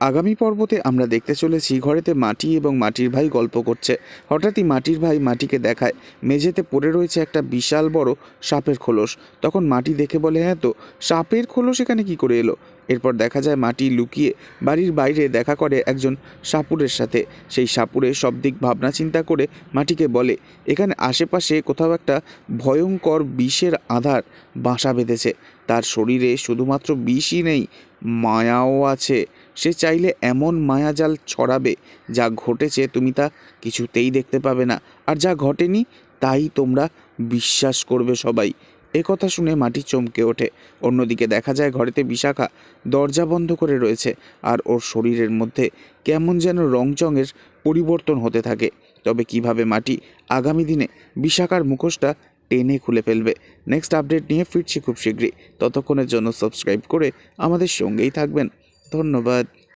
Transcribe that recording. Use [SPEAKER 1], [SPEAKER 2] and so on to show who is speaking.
[SPEAKER 1] আগামী পর্বতে আমরা দেখতে চলেছি ঘরেতে মাটি এবং মাটির ভাই গল্প করছে। হঠাৎই মাটির ভাই মাটিকে দেখায়। মেঝেতে পড়ে রয়েছে একটা বিশাল বড় সাপের খোলস। তখন মাটি দেখে বলে হ্যাঁ তো, সাপের খোলস এখানে কি করে এলো? এরপর দেখা যায় মাটি লুকিয়ে বাড়ির বাইরে দেখা করে একজন সাপুরের সাথে। সেই সাপুরে সব দিক ভাবনা চিন্তা করে মাটিকে বলে, এখানে আশেপাশে কোথাও একটা ভয়ঙ্কর বিষের আধার বাসা বেঁধেছে। তার শরীরে শুধুমাত্র বিষই নেই, মায়াও আছে। সে চাইলে এমন মায়াজাল ছড়াবে, যা ঘটেছে তুমি তা কিছুতেই দেখতে পাবে না। আর যা ঘটেনি, তাই তোমরা বিশ্বাস করবে সবাই। এ কথা শুনে মাটি চমকে ওঠে। অন্যদিকে দেখা যায় ঘরেতে বিশাখা দরজা বন্ধ করে রয়েছে আর ওর শরীরের মধ্যে কেমন যেন রংচঙের পরিবর্তন হতে থাকে। তবে কীভাবে মাটি আগামী দিনে বিশাখার মুখোশটা টেনে খুলে ফেলবে? নেক্সট আপডেট নিয়ে ফিরছি খুব শীঘ্রই। ততক্ষণের জন্য সাবস্ক্রাইব করে আমাদের সঙ্গেই থাকবেন। ধন্যবাদ।